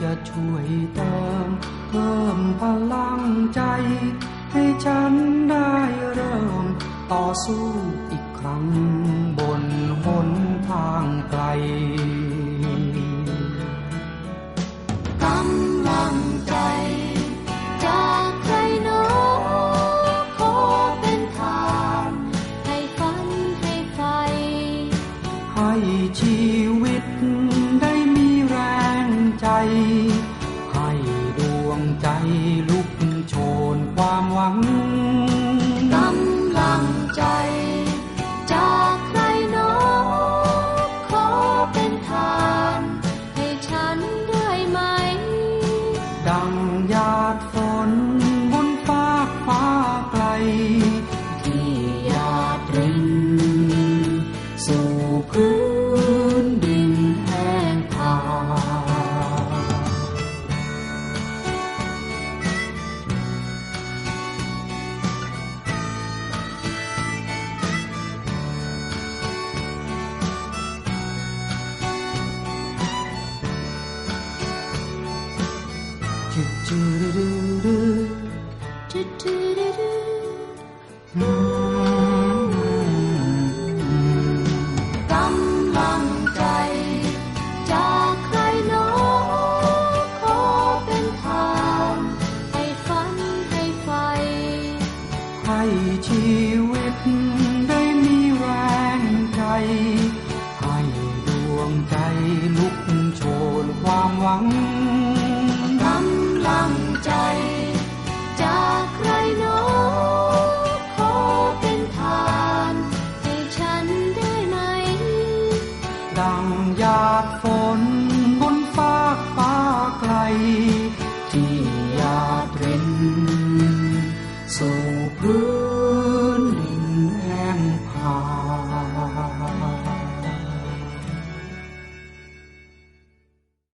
จะช่วยเติม เพิ่มพลังใจ ให้ฉันได้เริ่ม ต่อสู้อีกครั้งบนหนทางไกลกำลังใจจากใครหนอขอเป็นทานให้ฝันให้ไฟให้ชีวิตได้มีแรง ให้ดวงใจลุกโชนความหวังกำลังใจจากใครนอขอเป็นทาน ให้ฉันได้ไหม ดังหยาดฝนบนฟากฟ้าไกล ที่หยาดรินสู่พื้น ใจจากใครหนอขอเป็นทานให้ฝันให้ไฟให้ชีวิตได้ากฝนบนฟากฟ้าไกล ที่ยาเตรนสู่พื้น